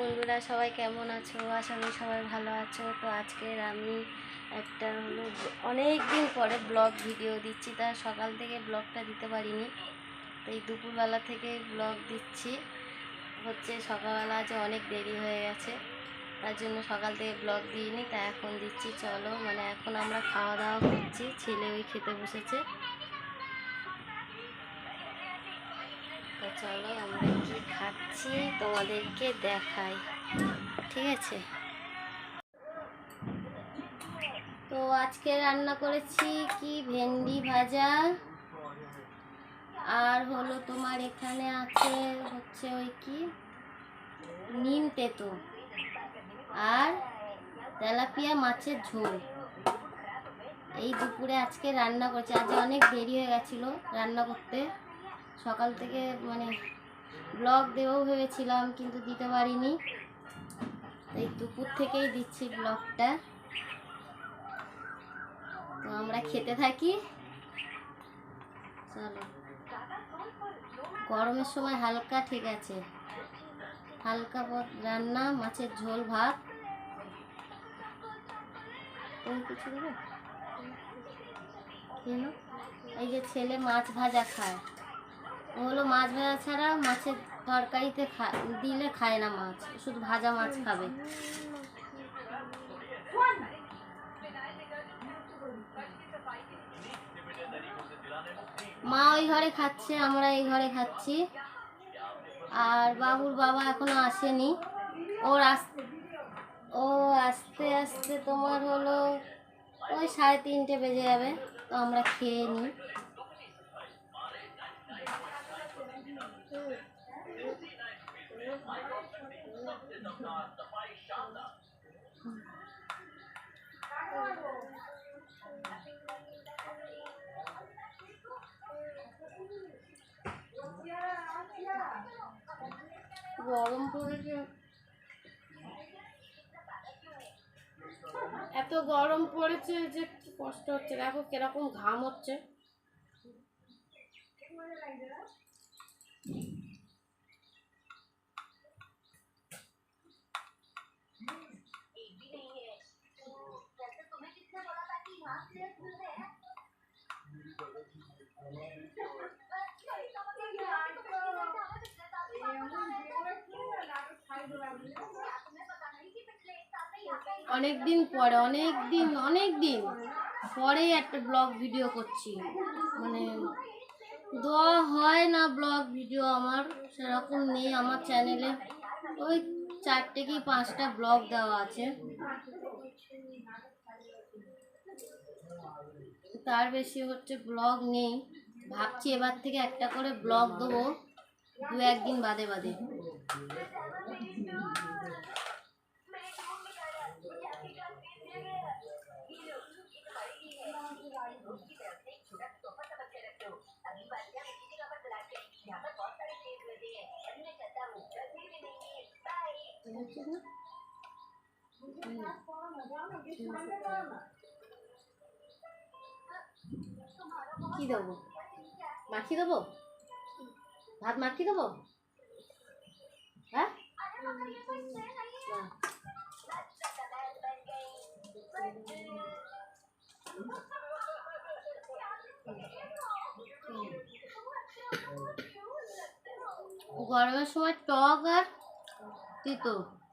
বন্ধুরা, সবাই কেমন আছো? আশা করি সবাই ভালো আছো। তো আজকের আমি একটা হলো অনেক দিন পরে ব্লগ ভিডিও দিচ্ছি। তা সকাল থেকে ব্লগটা দিতে পারিনি। তো এই দুপুরবেলা থেকে ব্লগ দিচ্ছি। হচ্ছে সকালবেলা আজ অনেক দেরি হয়ে গেছে, তার জন্য সকাল থেকে ব্লগ দিইনি। তা এখন দিচ্ছি, চলো। মানে এখন আমরা খাওয়া দাওয়া করছি। ছেলে ওই খেতে বসেছে। তো চলো আমরা কি খাচ্ছি, তোমাদেরকে দেখাই। ঠিক আছে? তো আজকে রান্না করেছি কি? ভেন্ডি ভাজা। আর হলো তোমার এখানে আছে হচ্ছে ওই কি? নিম তেতো। আর তেলাপিয়া মাছের ঝোল। এই দুপুরে আজকে রান্না করছি। আজ অনেক দেরি হয়ে গেছিল রান্না করতে। সকাল থেকে মানে ব্লগ দেবো ভেবেছিলাম, কিন্তু দিতে পারিনি। এই দুপুর থেকেই দিচ্ছি ব্লগটা। তো আমরা খেতে থাকি। চলো। গরমের সময় হালকা ঠিক আছে। হালকা পথ রান্না, মাছের ঝোল, ভাত। কিছু কেন? এই যে ছেলে মাছ ভাজা খায়। হলো মাছ ভাজা ছাড়া মাছের তরকারিতে দিলে খায় না মাছ, শুধু ভাজা মাছ খাবে। মা ওই ঘরে খাচ্ছে, আমরা এই ঘরে খাচ্ছি। আর বাবুর বাবা এখনও আসেনি। ওর ও আস্তে আস্তে তোমার হলো ওই সাড়ে তিনটে বেজে যাবে, তো আমরা খেয়ে নিই। গরম পড়েছে। এত গরম পড়েছে যে কষ্ট হচ্ছে। দেখো কীরকম ঘাম হচ্ছে। অনেক দিন পরে অনেক দিন অনেক দিন পরে একটা ব্লগ ভিডিও করছি। মানে দেওয়া হয় না ব্লগ ভিডিও আমার, সেরকম নেই আমার চ্যানেলে। ওই চারটে কি পাঁচটা ব্লগ দেওয়া আছে। তার বেশি হচ্ছে ব্লগ নেই। ভাবছি এবার থেকে একটা করে ব্লগ দেবো দু একদিন বাদে বাদে। না? কি দেবো মাখি দেবো ভাত মাখি দেবো হ্যাঁ। গরমের সময় টক আর তিতো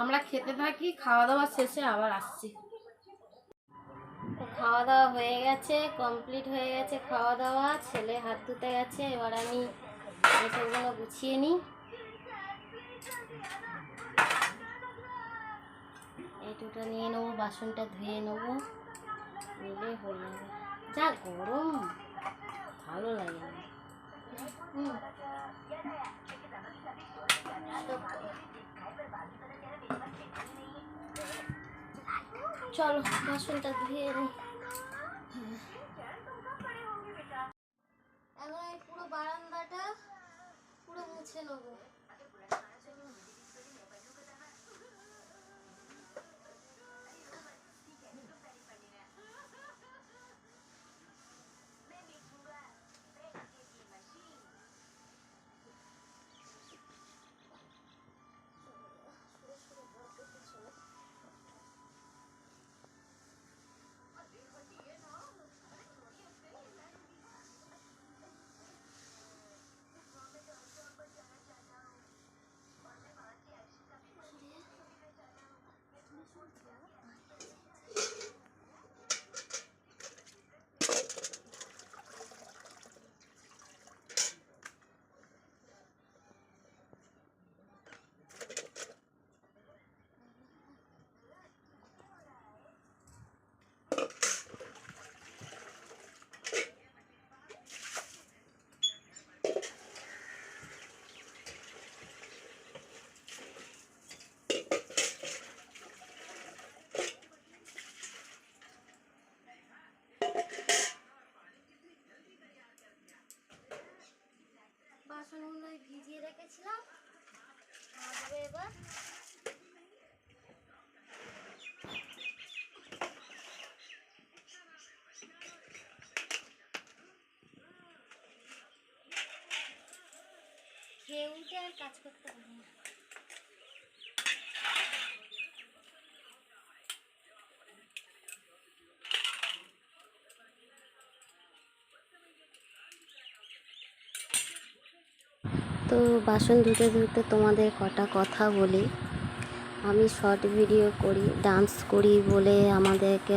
আমরা খেতে থাকি খাওয়া দাওয়া শেষে আবার আসছি। খাওয়া দাওয়া হয়ে গেছে কমপ্লিট হয়ে গেছে খাওয়া দাওয়া ছেলে হাত ধুতে গেছে, এবার আমি এসবগুলো গুছিয়ে নিই। এইটুটা নিয়ে নেব, বাসনটা ধুয়ে নেব। নিলে হয়ে যাবে। যা গরম, ভালো লাগে না। চলো বাসনটা ধুয়ে নিই এখন পুরো বারান্দাটা পুরো মুছে নেব। বাসনগুলো ভিজিয়ে রেখেছিলাম। মাজবো এবার। খেয়ে উঠে আর কাজ করতে পারি না। তো বাসন ধুতে ধুতে তোমাদের কটা কথা বলি। আমি শর্ট ভিডিও করি ডান্স করি বলে আমাদেরকে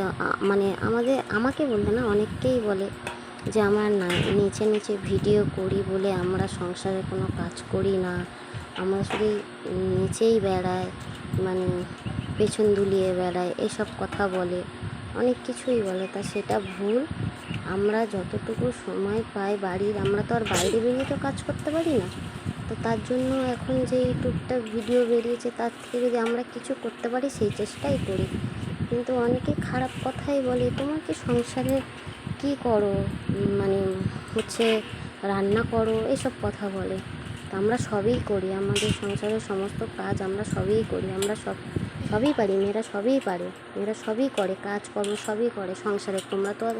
মানে আমাদের, আমাকে বলতে না, অনেককেই বলে যে আমার না, নিচে নিচে ভিডিও করি বলে আমরা সংসারে কোনো কাজ করি না। আমরা শুধু নিচেই বেড়াই মানে পেছন দুলিয়ে বেড়ায় এসব কথা বলে। অনেক কিছুই বলে, তা সেটা ভুল। আমরা যতটুকু সময় পাই বাড়ির, আমরা তো আর বাইরে বেরিয়ে তো কাজ করতে পারি না। তো তার জন্য এখন যে টুকটাক ভিডিও বেরিয়েছে, তার থেকে যদি আমরা কিছু করতে পারি, সেই চেষ্টাই করি। কিন্তু অনেকে খারাপ কথাই বলে, তোমার কি সংসারে কি করো? মানে হচ্ছে রান্না করো? এসব কথা বলে। তা আমরা সবই করি, আমাদের সংসারের সমস্ত কাজ আমরা সবই করি। আমরা সব, সবই পারি, মেয়েরা সবই পারে, মেয়েরা সবই করে, কাজকর্ম সবই করে সংসারে। তোমরা তো আর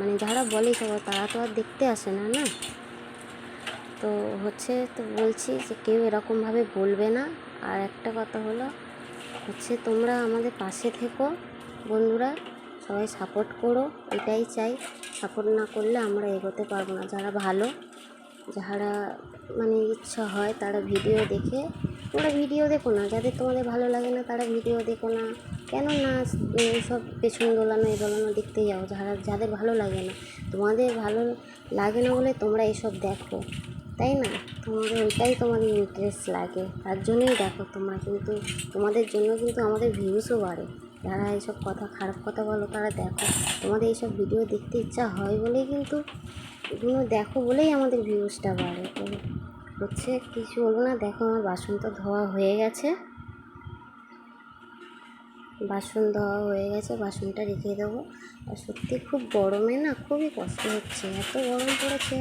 মানে যারা বলে সব, তারা তো আর দেখতে আসে না না? তো হচ্ছে তো বলছি যে কেউ এরকমভাবে বলবে না। আর একটা কথা হলো, হচ্ছে তোমরা আমাদের পাশে থেকো বন্ধুরা, সবাই সাপোর্ট করো, এটাই চাই। সাপোর্ট না করলে আমরা এগোতে পারব না। যারা ভালো যারা মানে ইচ্ছা হয় তারা ভিডিও দেখে, তোমরা ভিডিও দেখো না। যাদের তোমাদের ভালো লাগে না তারা ভিডিও দেখো না। কেন না সব পেছন দোলানো, এ দোলানো দেখতে যাও? যারা, যাদের ভালো লাগে না, তোমাদের ভালো লাগে না বলে তোমরা এসব দেখো। তাই না? তোমাদের ওইটাই তোমাদের ইন্টারেস্ট লাগে। তার জন্যই দেখো তোমরা কিন্তু, তোমাদের জন্য কিন্তু আমাদের ভিউসও বাড়ে। যারা এইসব কথা, খারাপ কথা বলো, তারা দেখো। তোমাদের এইসব ভিডিও দেখতে ইচ্ছা হয় বলেই কিন্তু, এগুলো দেখো বলেই আমাদের ভিউসটা বাড়ে। তো হচ্ছে কিছু বলব না, দেখো আমার বাসন তো ধোয়া হয়ে গেছে। বাসন ধোয়া হয়ে গেছে, বাসনটা রেখে দেবো। আর সত্যি খুব গরমে না, খুবই কষ্ট হচ্ছে। এত গরম পড়েছে।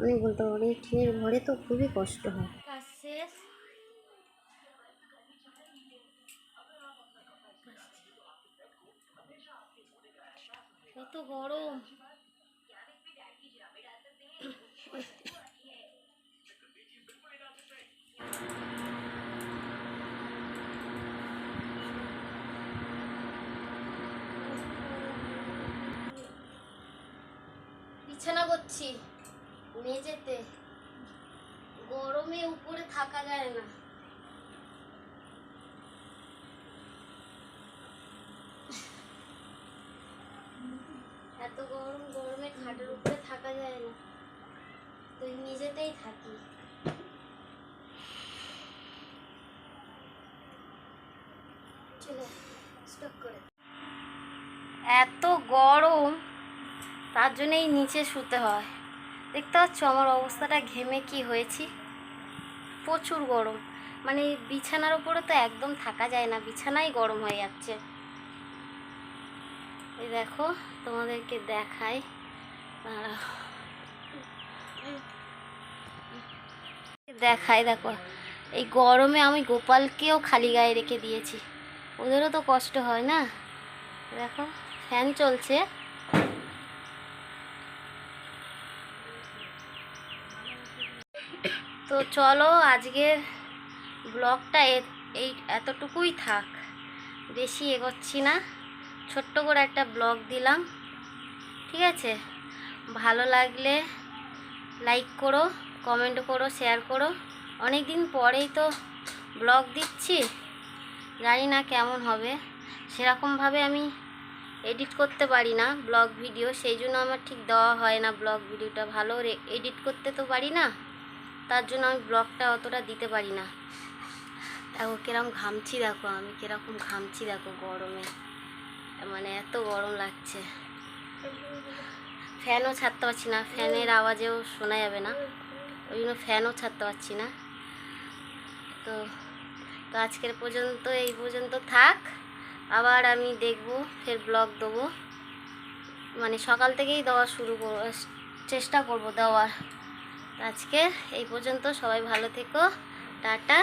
আমি বলতে পারি টিনের ঘরে তো খুবই কষ্ট হয়। কত গরম। বিছানা করছি। মেঝেতে। গরমে উপরে থাকা যায় না। এত গরম, গরমে খাটের উপরে থাকা যায় না। তো মেঝেতেই থাকি। এত গরম, তার জন্যই নিচে শুতে হয়। দেখতে পাচ্ছ আমার অবস্থাটা ঘেমে কি হয়েছি? প্রচুর গরম। মানে বিছানার উপরে তো একদম থাকা যায় না, বিছানাই গরম হয়ে যাচ্ছে। এই দেখো, তোমাদেরকে দেখাই। দেখাই, দেখো। এই গরমে আমি গোপালকেও খালি গায়ে রেখে দিয়েছি। ওদেরও তো কষ্ট হয় না? দেখো, ফ্যান চলছে। তো চলো আজকের ব্লগটা এই এতটুকুই থাক। বেশি এগোচ্ছি না। ছোট্ট করে একটা ব্লগ দিলাম। ঠিক আছে? ভালো লাগলে লাইক করো, কমেন্ট করো, শেয়ার করো। অনেক দিন পরেই তো ব্লগ দিচ্ছি। জানি না কেমন হবে। সেরকমভাবে আমি এডিট করতে পারি না ব্লগ ভিডিও। সেই জন্য আমার ঠিক দেওয়া হয় না ব্লগ ভিডিওটা। ভালো এডিট করতে তো পারি না। তার জন্য আমি ব্লগটা অতটা দিতে পারি না। দেখো কীরকম ঘামছি দেখো আমি, কীরকম ঘামছি দেখো গরমে। মানে এত গরম লাগছে। ফ্যানও ছাড়তে পারছি না, ফ্যানের আওয়াজেও শোনা যাবে না। ওই জন্য ফ্যানও ছাড়তে পারছি না। তো তো আজকের পর্যন্ত, এই পর্যন্ত থাক। আবার আমি দেখব, ফের ব্লগ দেবো। মানে সকাল থেকেই দেওয়া শুরু করব চেষ্টা করব দেওয়ার। আজকে এই পর্যন্ত সবাই ভালো থেকো টাটা।